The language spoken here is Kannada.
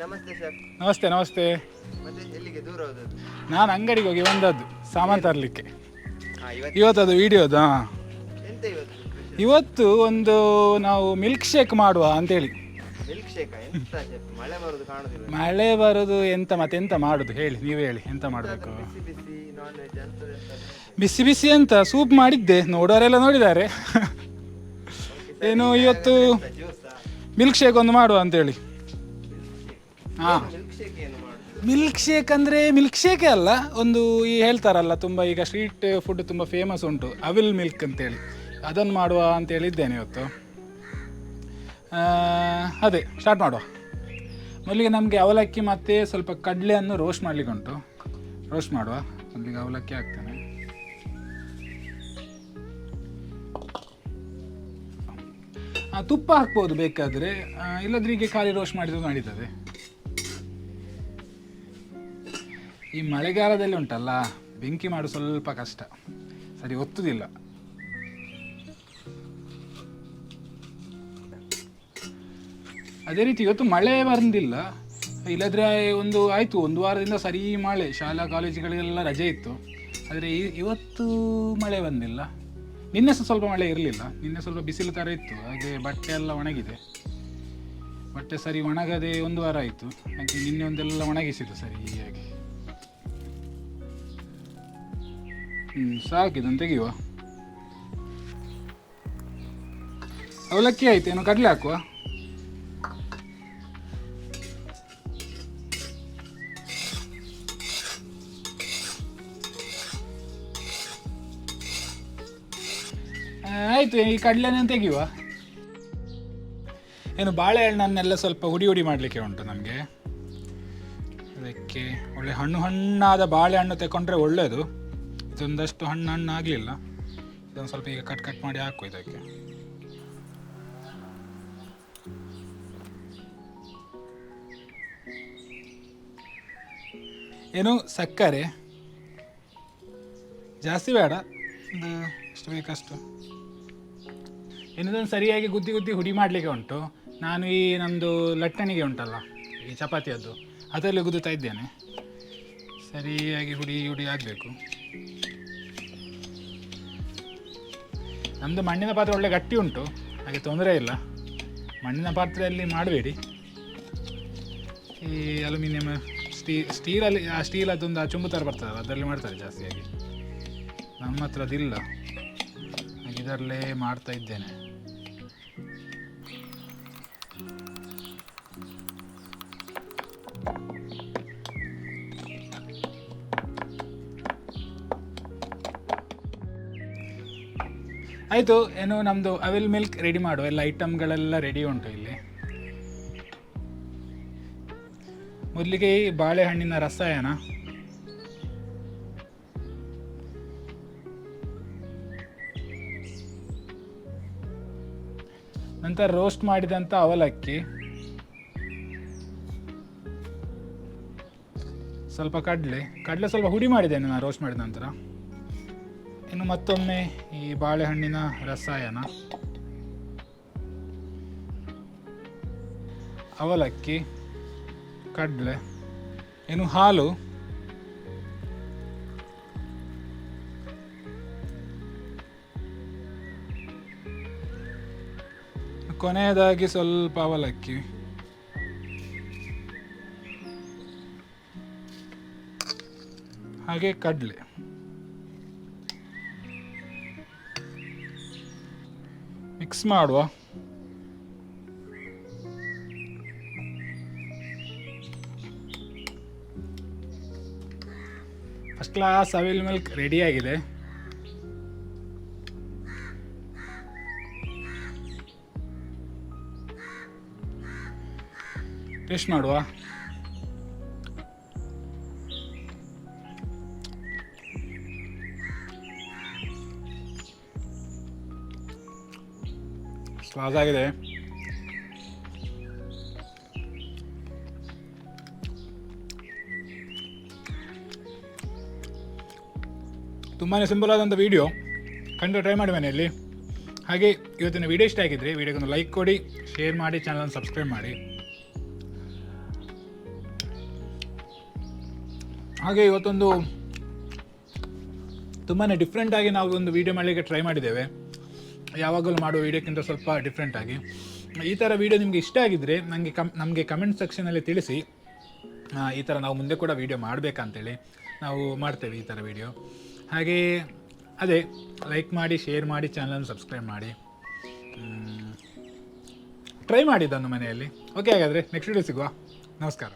ನಮಸ್ತೆ ಸರ್. ನಮಸ್ತೆ ನಮಸ್ತೆ. ಮತ್ತೆ ಎಲ್ಲಿಗೆ ದೂರ ಹೋದದ್ದು? ನಾನು ಅಂಗಡಿಗೆ ಹೋಗಿ ಬಂದದ್ದು ಸಾಮಾನು ತರಲಿಕ್ಕೆ. ಹಾ ಇವತ್ತು. ಇವತ್ತದು ವಿಡಿಯೋದ ಎಂತ ಇವತ್ತು ಇವತ್ತು ಒಂದು ನಾವು ಮಿಲ್ಕ್ ಶೇಕ್ ಮಾಡುವ ಅಂತೇಳಿ. ಮಿಲ್ಕ್ ಶೇಕ್ ಎಂತ ಶೇಕ್ ಮಳೆ ಬರೋದು ಕಾಣುದಿಲ್ಲ. ಮಳೆ ಬರೋದು ಎಂತ ಮತ್ತೆ ಎಂತ ಮಾಡುದು? ಹೇಳಿ ನೀವೇ ಹೇಳಿ ಎಂತ ಮಾಡಬೇಕು? ಬಿಸಿ ಬಿಸಿ ನಾನ್ ವೆಜ್ ಅಂತದ್ದು ಎಂತ ಬಿಸಿ ಬಿಸಿ ಅಂತ ಸೂಪ್ ಮಾಡಿದ್ದೆ ನೋಡೋರೆಲ್ಲ ನೋಡಿದ್ದಾರೆ. ಏನು ಇವತ್ತು ಜ್ಯೂಸಾ ಮಿಲ್ಕ್ ಶೇಕ್ ಒಂದು ಮಾಡುವ ಅಂತೇಳಿ. ಹಾಂ. ಮಿಲ್ಕ್ ಶೇಕ್ ಅಂದರೆ ಮಿಲ್ಕ್ ಶೇಕೇ ಅಲ್ಲ, ಒಂದು ಈ ಹೇಳ್ತಾರಲ್ಲ, ತುಂಬ ಈಗ ಸ್ಟ್ರೀಟ್ ಫುಡ್ ತುಂಬ ಫೇಮಸ್ ಉಂಟು ಅವಿಲ್ ಮಿಲ್ಕ್ ಅಂತೇಳಿ. ಅದನ್ನು ಮಾಡುವ ಅಂತ ಹೇಳಿದ್ದೇನೆ ಇವತ್ತು ಅದೇ ಸ್ಟಾರ್ಟ್ ಮಾಡುವ. ಮೊದಲಿಗೆ ನಮಗೆ ಅವಲಕ್ಕಿ ಮತ್ತೆ ಸ್ವಲ್ಪ ಕಡಲೆಯನ್ನು ರೋಸ್ಟ್ ಮಾಡ್ಲಿಕ್ಕೆ ಉಂಟು ರೋಸ್ಟ್ ಮಾಡುವ. ಮೊದಲಿಗೆ ಅವಲಕ್ಕಿ ಹಾಕ್ತೇನೆ. ತುಪ್ಪ ಹಾಕ್ಬೋದು ಬೇಕಾದರೆ. ಇಲ್ಲದ್ರೆ ಹೀಗೆ ಖಾಲಿ ರೋಸ್ಟ್ ಮಾಡಿದ್ರು ನಡೀತದೆ. ಈ ಮಳೆಗಾಲದಲ್ಲಿ ಉಂಟಲ್ಲ, ಬೆಂಕಿ ಮಾಡು ಸ್ವಲ್ಪ ಕಷ್ಟ. ಸರಿ, ಒತ್ತುದಿಲ್ಲ. ಅದೇ ರೀತಿ ಇವತ್ತು ಮಳೆ ಬಂದಿಲ್ಲ. ಇಲ್ಲದ್ರೆ ಒಂದು ಆಯಿತು, ಒಂದು ವಾರದಿಂದ ಸರಿ ಮಳೆ. ಶಾಲಾ ಕಾಲೇಜುಗಳಿಗೆಲ್ಲ ರಜೆ ಇತ್ತು. ಆದರೆ ಇವತ್ತು ಮಳೆ ಬಂದಿಲ್ಲ. ನಿನ್ನೆ ಸಹ ಸ್ವಲ್ಪ ಮಳೆ ಇರಲಿಲ್ಲ. ನಿನ್ನೆ ಸ್ವಲ್ಪ ಬಿಸಿಲು ಥರ ಇತ್ತು. ಹಾಗೆ ಬಟ್ಟೆ ಎಲ್ಲ ಒಣಗಿದೆ. ಬಟ್ಟೆ ಸರಿ ಒಣಗದೆ ಒಂದು ವಾರ ಆಯಿತು. ಹಾಗೆ ನಿನ್ನೆ ಒಂದೆಲ್ಲ ಒಣಗಿಸಿದ್ದು ಸರಿಯಾಗಿ ಹ್ಞೂ ಸಾಕಿದನ್ನು ತೆಗೆಯುವ. ಅವಲಕ್ಕಿ ಆಯ್ತು ಏನು ಕಡಲೆ ಹಾಕುವ. ಆಯಿತು, ಈ ಕಡಲೆನ ತೆಗೆಯುವ. ಏನು ಬಾಳೆಹಣ್ಣನ್ನೆಲ್ಲ ಸ್ವಲ್ಪ ಹುಡಿ ಹುಡಿ ಮಾಡಲಿಕ್ಕೆ ಉಂಟು ನಮಗೆ. ಅದಕ್ಕೆ ಒಳ್ಳೆ ಹಣ್ಣು ಹಣ್ಣಾದ ಬಾಳೆಹಣ್ಣು ತಗೊಂಡ್ರೆ ಒಳ್ಳೆಯದು ಇದೊಂದಷ್ಟು ಹಣ್ಣು ಹಣ್ಣು ಆಗಲಿಲ್ಲ ಇದೊಂದು ಸ್ವಲ್ಪ ಈಗ ಕಟ್ ಕಟ್ ಮಾಡಿ ಹಾಕು ಇದಕ್ಕೆ. ಏನು ಸಕ್ಕರೆ? ಜಾಸ್ತಿ ಬೇಡ. ಒಂದು ಎಷ್ಟು ಬೇಕಷ್ಟು. ಏನಿದೊಂದು ಸರಿಯಾಗಿ ಗುದ್ದಿ ಗುದ್ದಿ ಹುಡಿ ಮಾಡಲಿಕ್ಕೆ ಉಂಟು. ನಾನು ಈ ನಮ್ಮದು ಲಟ್ಟಣಿಗೆ ಉಂಟಲ್ಲ, ಈ ಚಪಾತಿಯದ್ದು. ಅದರಲ್ಲಿ ಗುದ್ದುತ್ತಾ ಇದ್ದೇನೆ. ಸರಿಯಾಗಿ ಹುಡಿ ಹುಡಿ ಆಗಬೇಕು. ನಮ್ಮದು ಮಣ್ಣಿನ ಪಾತ್ರೆ ಒಳ್ಳೆ ಗಟ್ಟಿ ಉಂಟು, ಹಾಗೆ ತೊಂದರೆ ಇಲ್ಲ. ಮಣ್ಣಿನ ಪಾತ್ರೆಯಲ್ಲಿ ಮಾಡಬೇಡಿ. ಈ ಅಲ್ಯೂಮಿನಿಯಮ್ ಸ್ಟೀ, ಸ್ಟೀಲಲ್ಲಿ, ಆ ಸ್ಟೀಲ್ ಅದೊಂದು ಆ ಚುಂಬು ಥರ ಬರ್ತದಲ್ಲ, ಅದರಲ್ಲಿ ಮಾಡ್ತಾರೆ ಜಾಸ್ತಿಯಾಗಿ. ನಮ್ಮ ಹತ್ರ ಅದಿಲ್ಲ ಇದರಲ್ಲೇ ಮಾಡ್ತಾ ಇದ್ದೇನೆ. ಆಯಿತು, ಏನು ನಮ್ಮದು ಅವಿಲ್ ಮಿಲ್ಕ್ ರೆಡಿ ಮಾಡು ಎಲ್ಲ ಐಟಮ್ಗಳೆಲ್ಲ ರೆಡಿ ಉಂಟು ಇಲ್ಲಿ. ಮೊದಲಿಗೆ ಈ ಬಾಳೆಹಣ್ಣಿನ ರಸಾಯನ. ನಂತರ ರೋಸ್ಟ್ ಮಾಡಿದಂಥ ಅವಲಕ್ಕಿ. ಸ್ವಲ್ಪ ಕಡಲೆ. ಕಡಲೆ ಸ್ವಲ್ಪ ಹುಡಿ ಮಾಡಿದ್ದೇನೆ ನಾನು ರೋಸ್ಟ್ ಮಾಡಿದ ನಂತರ. ಇನ್ನು ಮತ್ತೊಮ್ಮೆ ಈ ಬಾಳೆಹಣ್ಣಿನ ರಸಾಯನ. ಅವಲಕ್ಕಿ ಕಡಲೆ ಇನ್ನು ಹಾಲು. ಕೊನೆಯದಾಗಿ ಸ್ವಲ್ಪ ಅವಲಕ್ಕಿ. ಹಾಗೆ ಕಡಲೆ. ಮಿಕ್ಸ್ ಮಾಡುವ. First class evil milk ready ಆಗಿದೆ. ಟೇಸ್ಟ್ ಮಾಡುವ. ಸ್ವಾದ ಆಗಿದೆ. ತುಂಬಾ ಸಿಂಪಲ್ ಆದಂಥ ವಿಡಿಯೋ ಖಂಡಿತ ಟ್ರೈ ಮಾಡಿ ಮನೆಯಲ್ಲಿ ಹಾಗೆ ಇವತ್ತಿನ ವಿಡಿಯೋ ಇಷ್ಟ ಆಗಿದ್ರೆ ವಿಡಿಯೋಗೊಂದು ಲೈಕ್ ಕೊಡಿ ಶೇರ್ ಮಾಡಿ ಚಾನಲ್ ಸಬ್ಸ್ಕ್ರೈಬ್ ಮಾಡಿ. ಹಾಗೆ ಇವತ್ತೊಂದು ತುಂಬಾ ಡಿಫ್ರೆಂಟಾಗಿ ನಾವು ಒಂದು ವೀಡಿಯೋ ಮಾಡಲಿಕ್ಕೆ ಟ್ರೈ ಮಾಡಿದ್ದೇವೆ. ಯಾವಾಗಲೂ ಮಾಡುವ ವೀಡಿಯೋಕ್ಕಿಂತ ಸ್ವಲ್ಪ ಡಿಫ್ರೆಂಟಾಗಿ ಈ ಥರ ವೀಡಿಯೋ ನಿಮಗೆ ಇಷ್ಟ ಆಗಿದ್ದರೆ ನನಗೆ ಕಮ್, ನಮಗೆ ಕಮೆಂಟ್ ಸೆಕ್ಷನಲ್ಲಿ ತಿಳಿಸಿ. ಈ ಥರ ನಾವು ಮುಂದೆ ಕೂಡ ವೀಡಿಯೋ ಮಾಡಬೇಕಂತೇಳಿ ನಾವು ಮಾಡ್ತೇವೆ ಈ ಥರ ವೀಡಿಯೋ. ಹಾಗೇ, ಅದೇ ಲೈಕ್ ಮಾಡಿ ಶೇರ್ ಮಾಡಿ ಚಾನಲನ್ನು ಸಬ್ಸ್ಕ್ರೈಬ್ ಮಾಡಿ. ಟ್ರೈ ಮಾಡಿದ್ದನ್ನು ಮನೆಯಲ್ಲಿ. ಓಕೆ ಹಾಗಾದರೆ ನೆಕ್ಸ್ಟ್ ವೀಡಿಯೋ ಸಿಗುವ. ನಮಸ್ಕಾರ.